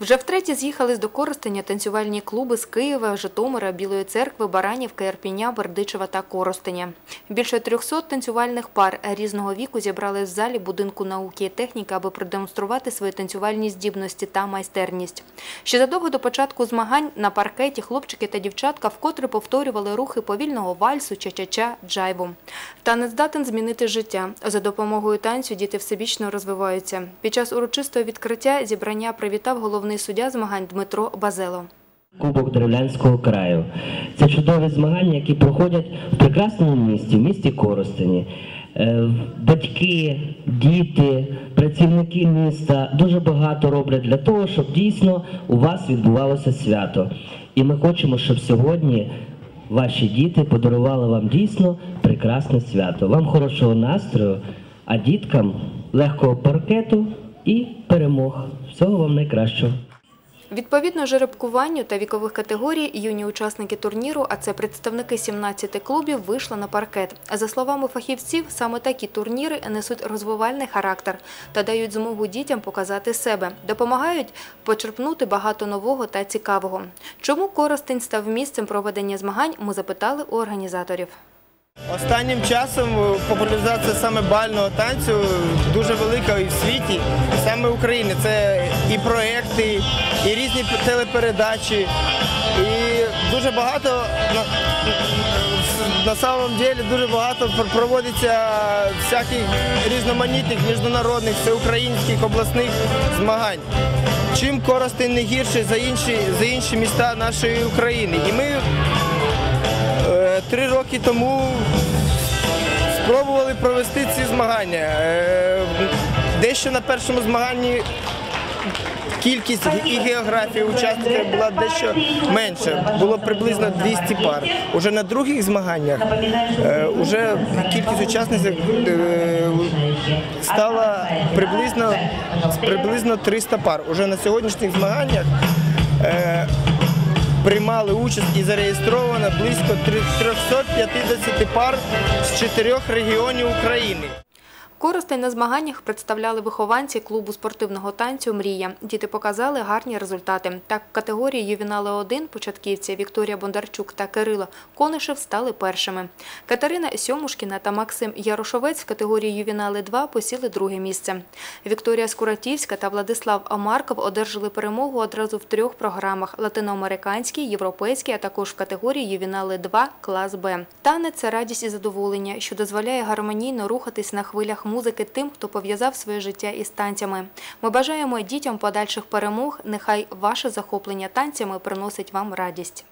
Вже втретє з'їхались до Коростеня танцювальні клуби з Києва, Житомира, Білої церкви, Баранівки, Ірпіня, Бердичева та Коростеня. Більше 300 танцювальних пар різного віку зібрали в залі будинку науки і техніки, аби продемонструвати свої танцювальні здібності та майстерність. Ще задовго до початку змагань на паркеті хлопчики та дівчатка вкотре повторювали рухи повільного вальсу, ча-ча-ча, джайву. Танець здатен змінити життя. За допомогою танцю діти всебічно розвиваються. Під час урочистого відкриття зібрання привітав головний суддя змагань Дмитро Базело. Кубок Древлянського краю. Це чудові змагання, які проходять в прекрасному місті, в місті Коростені. Е, Батьки, діти, працівники міста дуже багато роблять для того, щоб дійсно у вас відбувалося свято. І ми хочемо, щоб сьогодні ваші діти подарували вам дійсно прекрасне свято. Вам хорошого настрою, а діткам легкого паркету і перемог. Всього вам найкращого. Відповідно жеребкуванню та вікових категорій, юні учасники турніру, а це представники 17 клубів, вийшли на паркет. За словами фахівців, саме такі турніри несуть розвивальний характер та дають змогу дітям показати себе, допомагають почерпнути багато нового та цікавого. Чому Коростень став місцем проведення змагань, ми запитали у організаторів. Останнім часом популяризація саме бального танцю дуже велика і в світі, і саме в Україні. Це і проекти, і різні телепередачі, і дуже багато на, самом деле дуже багато проводиться всяких різноманітних міжнародних, всеукраїнських обласних змагань. Чим Коростень не гірший за інші, за інші міста нашої України. І ми Роки тому спробували провести ці змагання. Е, Дещо на першому змаганні кількість і географія учасників була дещо менша. Було приблизно 200 пар. Уже на других змаганнях е, уже кількість учасників е, стала приблизно, приблизно 300 пар. Уже на сьогоднішніх змаганнях приймали участь і зареєстровано близько 350 пар з чотирьох регіонів України. Коростень на змаганнях представляли вихованці клубу спортивного танцю Мрія. Діти показали гарні результати. Так, в категорії ювінали 1 початківці Вікторія Бондарчук та Кирило Конишев стали першими. Катерина Сьомушкіна та Максим Ярошовець в категорії ювінали 2 посіли друге місце. Вікторія Скуратівська та Владислав Амарков одержали перемогу одразу в трьох програмах: латиноамериканській, європейській, а також в категорії ювінали 2 клас Б. Танець це радість і задоволення, що дозволяє гармонійно рухатись на хвилях музики тим, хто пов'язав своє життя із танцями. Ми бажаємо дітям подальших перемог. Нехай ваше захоплення танцями приносить вам радість.